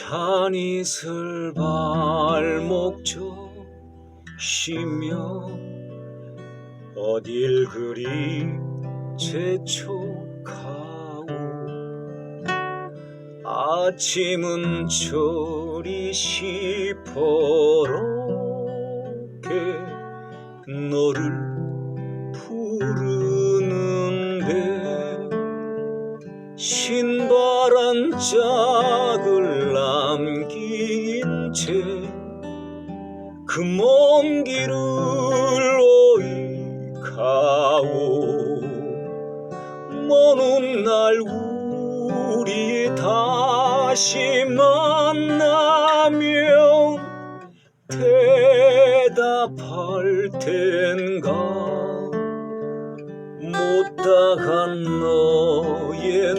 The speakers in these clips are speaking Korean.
한이슬 발목 조시며 어딜 그리 재촉하오? 아침은 저리 시퍼렇게 너를 부르는데 신바람 짝을 남긴 채그 먼 길을 어이 가오. 먼 훗날 우리 다시 만나면 대답할 텐가? 못다한 너의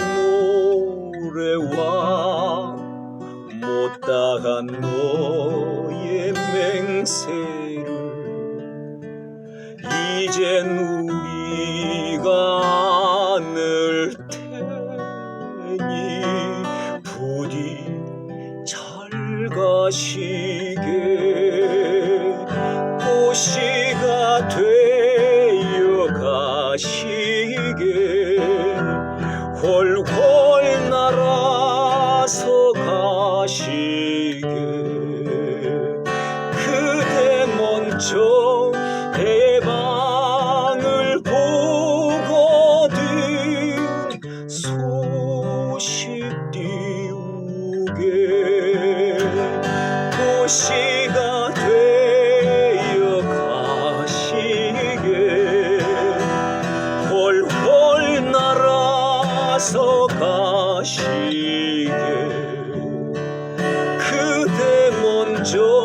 노래와 못다한 너의 맹세를 이젠 우리가 안을 테니 부디 잘 가시 가시게 그대 먼저 해방을 보거든 소식 띄우게. 도시가 되어 가시게. 훨훨 날아서 가시게 그대 먼저